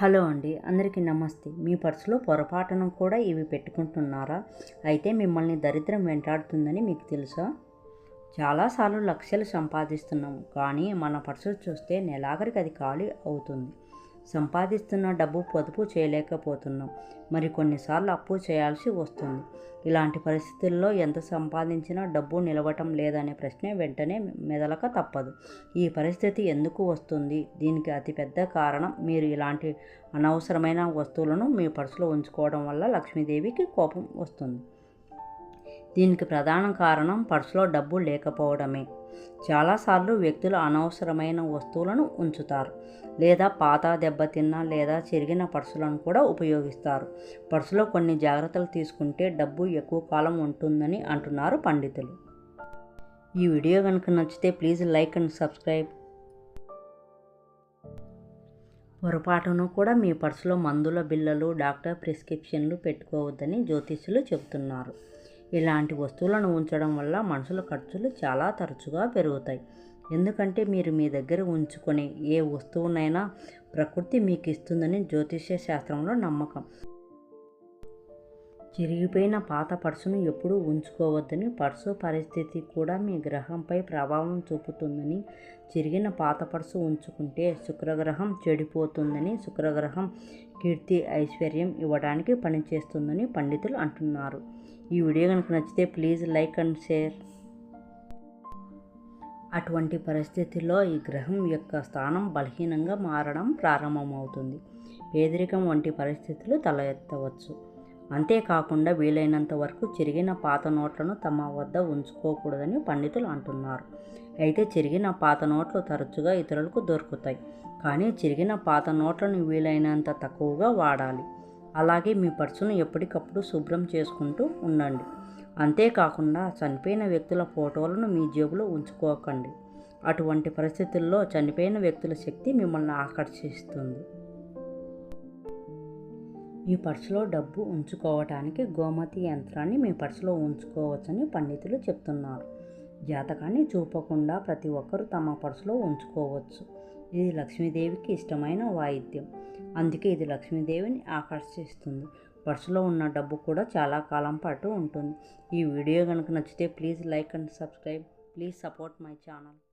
Hello అండి అందరికీ నమస్తే. మీ పర్సులో పొరపాటున కూడా ఇవి పెట్టుకుంటున్నారా? అయితే మిమ్మల్ని దరిద్రం వెంటాడుతుందని మీకు తెలుసా? చాలాసార్లు లక్షలు సంపాదిస్తున్నాం కానీ మన పర్సు చూస్తే నెలాఖరికి అది ఖాళీ అవుతుంది. సంపాదిస్తున్న డబ్బు పొదుపు చేయలేకపోతున్నాం. మరి కొన్నిసార్లు అప్పు చేయాల్సి వస్తుంది. ఇలాంటి పరిస్థితుల్లో ఎంత సంపాదించినా డబ్బు నిలవటం లేదనే ప్రశ్న వెంటనే మెదలక తప్పదు. ఈ పరిస్థితి ఎందుకు వస్తుంది? దీనికి అతిపెద్ద కారణం మీరు ఇలాంటి అనవసరమైన వస్తువులను మీ పర్సులో ఉంచుకోవడం వల్ల లక్ష్మీదేవికి కోపం వస్తుంది. దీనికి ప్రధాన కారణం పర్సులో డబ్బు లేకపోవడమే. చాలాసార్లు వ్యక్తులు అనవసరమైన వస్తువులను ఉంచుతారు. లేదా పాత దెబ్బతిన్న లేదా చెరిగిన పర్సులను కూడా ఉపయోగిస్తారు. పర్సులో కొన్ని జాగ్రత్తలు తీసుకుంటే డబ్బు ఎక్కువ కాలం ఉంటుందని అంటున్నారు పండితులు. ఈ వీడియో కనుక నచ్చితే ప్లీజ్ లైక్ అండ్ సబ్స్క్రైబ్. పొరపాటును కూడా మీ పర్సులో మందుల బిల్లలు డాక్టర్ ప్రిస్క్రిప్షన్లు పెట్టుకోవద్దని జ్యోతిష్యులు చెబుతున్నారు. ఇలాంటి వస్తువులను ఉంచడం వల్ల మనుషుల ఖర్చులు చాలా తరచుగా పెరుగుతాయి. ఎందుకంటే మీరు మీ దగ్గర ఉంచుకునే ఏ వస్తువునైనా ప్రకృతి మీకు ఇస్తుందని జ్యోతిష్య శాస్త్రంలో నమ్మకం. చిరిగిపోయిన పాత పర్సును ఎప్పుడూ ఉంచుకోవద్దని పర్సు పరిస్థితి కూడా మీ గ్రహంపై ప్రభావం చూపుతుందని చిరిగిన పాత పర్సు ఉంచుకుంటే శుక్రగ్రహం చెడిపోతుందని శుక్రగ్రహం కీర్తి ఐశ్వర్యం ఇవ్వడానికి పనిచేస్తుందని పండితులు అంటున్నారు. ఈ వీడియో కనుక నచ్చితే ప్లీజ్ లైక్ అండ్ షేర్. అటువంటి పరిస్థితిలో ఈ గ్రహం యొక్క స్థానం బలహీనంగా మారడం ప్రారంభమవుతుంది. పేదరికం వంటి పరిస్థితులు తల ఎత్తవచ్చు అంతేకాకుండా వీలైనంత వరకు చిరిగిన పాత నోట్లను తమ వద్ద ఉంచుకోకూడదని పండితులు అంటున్నారు. అయితే చిరిగిన పాత నోట్లు తరచుగా ఇతరులకు దొరుకుతాయి. కానీ చిరిగిన పాత నోట్లను వీలైనంత తక్కువగా వాడాలి. అలాగే మీ పర్సును ఎప్పటికప్పుడు శుభ్రం చేసుకుంటూ ఉండండి. అంతేకాకుండా చనిపోయిన వ్యక్తుల ఫోటోలను మీ జేబులో ఉంచుకోకండి. అటువంటి పరిస్థితుల్లో చనిపోయిన వ్యక్తుల శక్తి మిమ్మల్ని ఆకర్షిస్తుంది. మీ పర్సులో డబ్బు ఉంచుకోవటానికి గోమతి యంత్రాన్ని మీ పర్సులో ఉంచుకోవచ్చని పండితులు చెప్తున్నారు. జాతకాన్ని చూపకుండా ప్రతి ఒక్కరూ తమ పర్సులో ఉంచుకోవచ్చు. ఇది లక్ష్మీదేవికి ఇష్టమైన వాయిద్యం. అందుకే ఇది లక్ష్మీదేవిని ఆకర్షిస్తుంది. పర్సులో ఉన్న డబ్బు కూడా చాలా కాలం పాటు ఉంటుంది. ఈ వీడియో కనుక నచ్చితే please like and subscribe. Please support my channel.